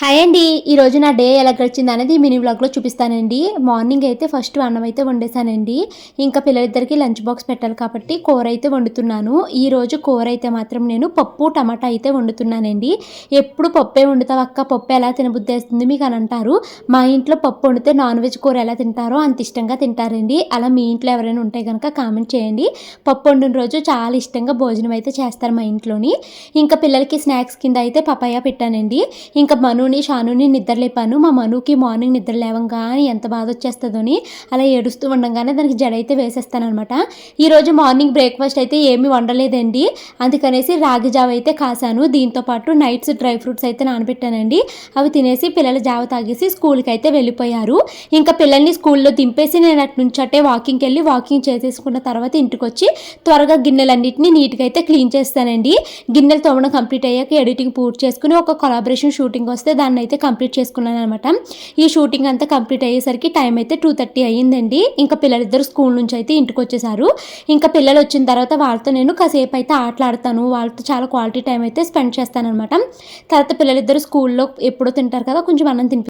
Hi అండి. ఈరోజు నా డే ఎలా గడిచింది అనేది మినీ బ్లాగ్లో చూపిస్తానండి. మార్నింగ్ అయితే ఫస్ట్ అన్నం అయితే వండేసానండి ఇంకా పిల్లలిద్దరికి లంచ్ బాక్స్ పెట్టాలి కాబట్టి కూర అయితే వండుతున్నాను. ఈరోజు కూర అయితే మాత్రం నేను పప్పు టమాటా అయితే వండుతున్నానండి. ఎప్పుడు పప్పే వండుతావు అక్క? పప్పు ఎలా తినబుద్ధి వేస్తుంది మీకు అని అంటారు. మా ఇంట్లో పప్పు వండితే నాన్ వెజ్ కూర ఎలా తింటారో అంత ఇష్టంగా తింటారండి. అలా మీ ఇంట్లో ఎవరైనా ఉంటే కనుక కామెంట్ చేయండి. పప్పు వండిన రోజు చాలా ఇష్టంగా భోజనం అయితే చేస్తారు మా ఇంట్లోని. ఇంకా పిల్లలకి స్నాక్స్ కింద అయితే పపాయ పెట్టానండి. ఇంకా మనుని షానుని నిద్ర లేపాను. మా మనుకి మార్నింగ్ నిద్ర లేవంగానే ఎంత బాధ వచ్చేస్తుందని అలా ఏడుస్తూ ఉండగానే దానికి జడ అయితే వేసేస్తానమాట ఈరోజు మార్నింగ్ బ్రేక్ఫాస్ట్ అయితే ఏమీ వండలేదండి. అందుకనేసి రాగి జావ అయితే కాసాను. దీంతో పాటు నైట్స్ డ్రై ఫ్రూట్స్ అయితే నానబెట్టానండి. అవి తినేసి పిల్లలు జావ తాగేసి స్కూల్కి అయితే వెళ్ళిపోయారు. ఇంకా పిల్లల్ని స్కూల్లో దింపేసి నేను అటు నుంచి అట్టే వాకింగ్కి వెళ్ళి వాకింగ్ చేసేసుకున్న తర్వాత ఇంటికి వచ్చి త్వరగా గిన్నెలన్నింటినీ నీట్గా అయితే క్లీన్ చేస్తానండి. గిన్నెలు తోమడం కంప్లీట్ అయ్యాక ఎడిటింగ్ పూర్తి చేసుకుని ఒక కొలాబరేషన్ షూటింగ్ వస్తే దాన్ని అయితే కంప్లీట్ చేసుకున్నాను అనమాట ఈ షూటింగ్ అంతా కంప్లీట్ అయ్యేసరికి టైం అయితే టూ థర్టీ అయ్యిందండి. ఇంకా పిల్లలిద్దరు స్కూల్ నుంచి అయితే ఇంటికి వచ్చేసారు ఇంకా పిల్లలు వచ్చిన తర్వాత వాళ్ళతో నేను కాసేపు అయితే ఆటలాడతాను. వాళ్ళతో చాలా క్వాలిటీ టైం అయితే స్పెండ్ చేస్తాను అనమాట తర్వాత పిల్లలిద్దరు స్కూల్లో ఎప్పుడో తింటారు కదా కొంచెం అన్నం తినిపి